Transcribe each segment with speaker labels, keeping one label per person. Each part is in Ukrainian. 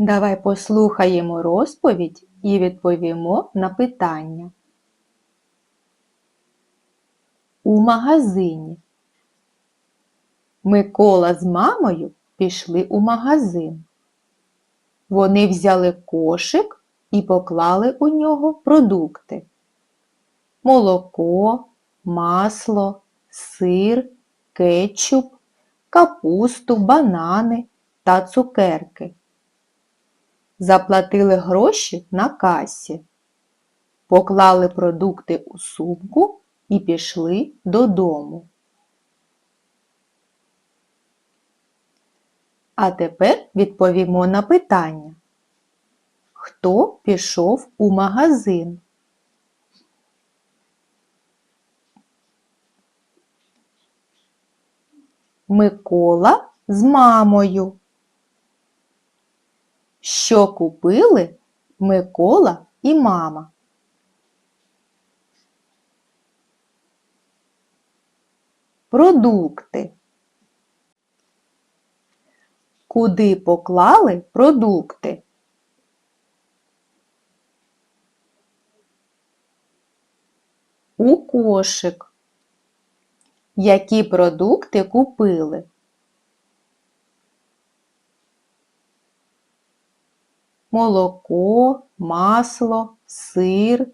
Speaker 1: Давай послухаємо розповідь і відповімо на питання. У магазині. Микола з мамою пішли у магазин. Вони взяли кошик і поклали у нього продукти. Молоко, масло, сир, кетчуп, капусту, банани та цукерки. Заплатили гроші на касі, поклали продукти у сумку і пішли додому. А тепер відповімо на питання. Хто пішов у магазин? Микола з мамою. Що купили Микола і мама? Продукти. Куди поклали продукти? У кошик. Які продукти купили? Молоко, масло, сир,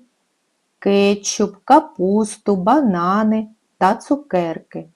Speaker 1: кетчуп, капусту, банани та цукерки.